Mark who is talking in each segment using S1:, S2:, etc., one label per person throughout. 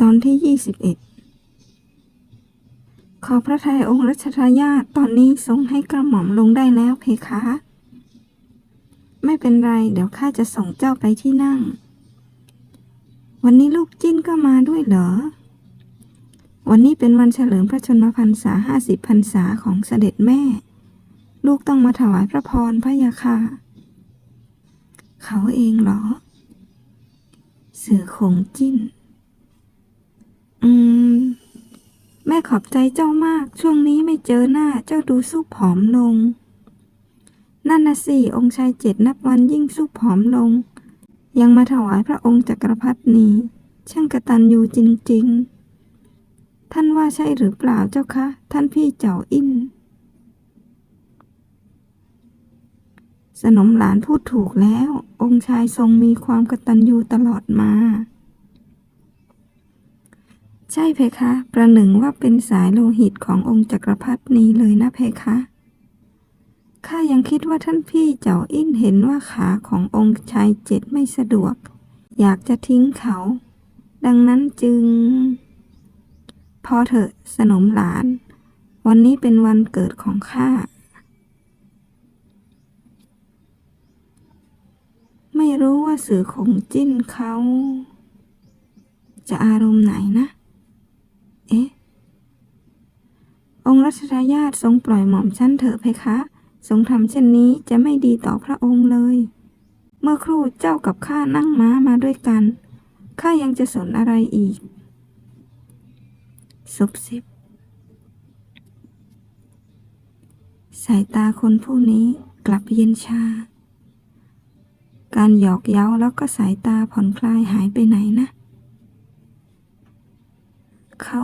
S1: ตอนที่ยี่สิบเอ็ดขอพระทัยองค์รัชทายาทตอนนี้ทรงให้กระหม่อมลงได้แล้วเพคะ ไม่เป็นไร เดี๋ยวข้าจะส่งเจ้าไปที่นั่ง วันนี้ลูกจิ้นก็มาด้วยเหรอ วันนี้เป็นวันเฉลิมพระชนมพรรษาห้าสิบพรรษาของเสด็จแม่ ลูกต้องมาถวายพระพรพระยาค่ะ เขาเองเหรอ เสือคงจิ้น อืม แม่ขอบใจเจ้ามาก ช่วงนี้ไม่เจอหน้า เจ้าดูสู้ผอมลง นั่นนะสิ องค์ชายเจ็ดนับวันยิ่งสู้ผอมลง ยังมาถวายพระองค์จักรพรรดินีช่างกระตันยูจริง ๆ ท่านว่าใช่หรือเปล่าเจ้าคะ ท่านพี่เจ้าอินสนมหลานพูดถูกแล้ว องค์ชายทรงมีความกตัญญูตลอดมา ใช่เพคะ ประหนึ่งว่าเป็นสายโลหิตขององค์จักรพรรดินี้เลยนะเพคะข้ายังคิดว่าท่านพี่เจ้าอินเห็นว่าขาขององค์ชายเจ็ดไม่สะดวก อยากจะทิ้งเขา ดังนั้นจึง พอเถอะสนมหลาน วันนี้เป็นวันเกิดของข้าไม่รู้ว่าสื่อของจิ้นเขา จะอารมณ์ไหนนะ เอ๊ะ องค์รัชทายาททรงปล่อยหม่อมชั้นเถอะเพคะ ทรงทำเช่นนี้จะไม่ดีต่อพระองค์เลย เมื่อครู่เจ้ากับข้านั่งม้ามาด้วยกัน ข้ายังจะสนอะไรอีก ซุบซิบ สายตาคนผู้นี้กลับเย็นชา การหยอกเย้าแล้วก็สายตาผ่อนคลายหายไปไหนนะ เขา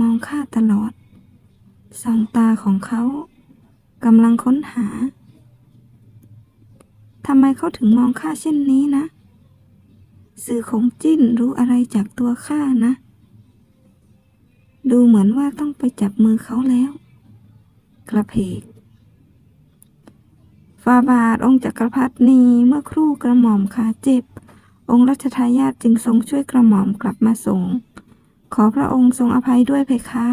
S1: ม องข้าตลอด สองตาของเขากำลังค้นหา ทำไมเขาถึงมองข้าเช่นนี้นะ สื่อของจิ้นรู้อะไรจากตัวข้านะ ดูเหมือนว่าต้องไปจับมือเขาแล้ว กระเพกฟาบาทองค์จักรพรรดินีเมื่อครู่กระหม่อมขาเจ็บ องค์รัชทายาทจึงทรงช่วยกระหม่อมกลับมาส่ง ขอพระองค์ทรงอภัยด้วยเพคะ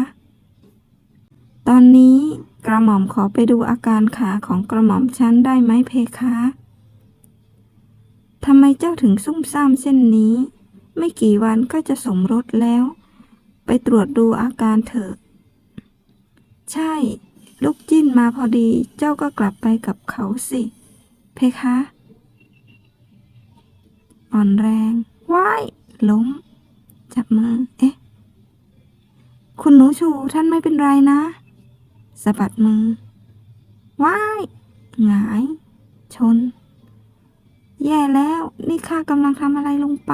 S1: ตอนนี้กระหม่อมขอไปดูอาการขาของกระหม่อมชั้นได้ไหมเพคะทำไมเจ้าถึงซุ่มซ่ามเช่นนี้ ไม่กี่วันก็จะสมรสแล้ว ไปตรวจดูอาการเถอะ ใช่ ลูกจิ้นมาพอดี เจ้าก็กลับไปกับเขาสิ เพคะ อ่อนแรง ว้าย ล้ม จับมือ เอ๊ะ คุณหนูชูท่านไม่เป็นไรนะสะบัดมือว้ายหงาย ชน แย่แล้ว นี่ข้ากำลังทำอะไรลงไป